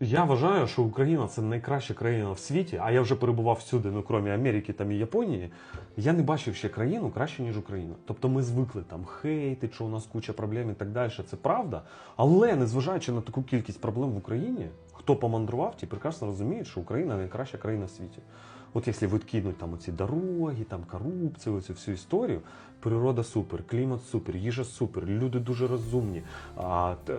Я вважаю, що Україна це найкраща країна в світі, а я вже перебував всюди, ну крім Америки там і Японії. Я не бачив ще країну краще, ніж Україна. Тобто ми звикли там хейтити, що у нас куча проблем і так далі. Це правда. Але незважаючи на таку кількість проблем в Україні, хто помандрував, ті прекрасно розуміють, що Україна найкраща країна в світі. От якщо відкинуть там оці дороги, там корупцію, оцю всю історію, природа супер, клімат супер, їжа супер, люди дуже розумні,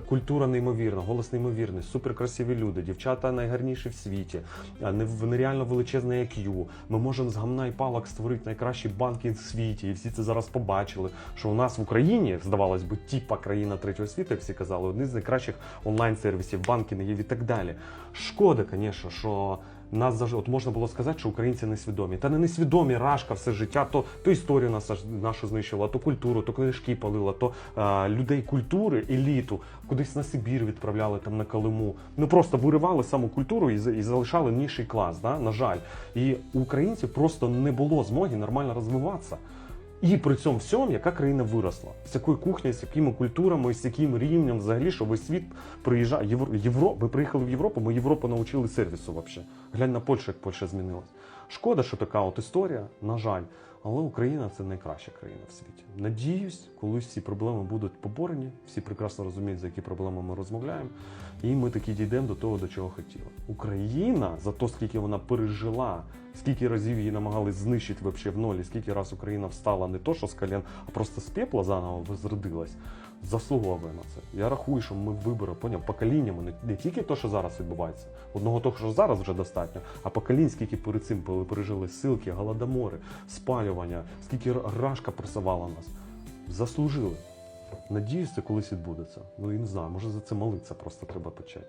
культура неймовірна, голос неймовірний, супер красиві люди, дівчата найгарніші в світі, в- нереально величезне IQ. Ми можемо з гамна і палок створити найкращий банкінг в світі, і всі це зараз побачили. Що у нас в Україні, здавалось би, тіпа країна третього світу, як всі казали, один з найкращих онлайн-сервісів, банкінгів і так далі. Шкода, звісно, що нас заж... от можна було сказати, що українці несвідомі. Та не несвідомі рашка все життя, то, то історію нас нашу знищила, то культуру, то книжки палила, то е, людей культури, еліту, кудись на Сибір відправляли там на Калиму. Ну просто виривали саму культуру і, і залишали ніший клас. Да? На жаль. І українців просто не було змоги нормально розвиватися. І при цьому всьому, яка країна виросла, з якою кухнею, з якими культурами, з яким рівнем взагалі, що весь світ приїжджає. Євро... Євро... Ви приїхали в Європу, ми Європу навчили сервісу взагалі. Глянь на Польщу, як Польща змінилась. Шкода, що така от історія, на жаль. Але Україна це найкраща країна в світі. Надіюсь, колись ці проблеми будуть поборені. Всі прекрасно розуміють, за які проблеми ми розмовляємо. І ми таки дійдемо до того, до чого хотіли. Україна за те, скільки вона пережила, скільки разів її намагались знищити вообще в нолі, скільки раз Україна встала не то, що з колен, а просто з пепла заново возродилась. Заслуговує на це. Я рахую, що ми вибори поняв поколіннями, не, не тільки те, що зараз відбувається, одного того, що зараз вже достатньо, а поколінь, скільки перед цим пережили силки, голодомори, спалювання, скільки рашка пресувала нас. Заслужили. Надіюсь, це колись відбудеться. Ну і не знаю, може за це молитися просто треба почати.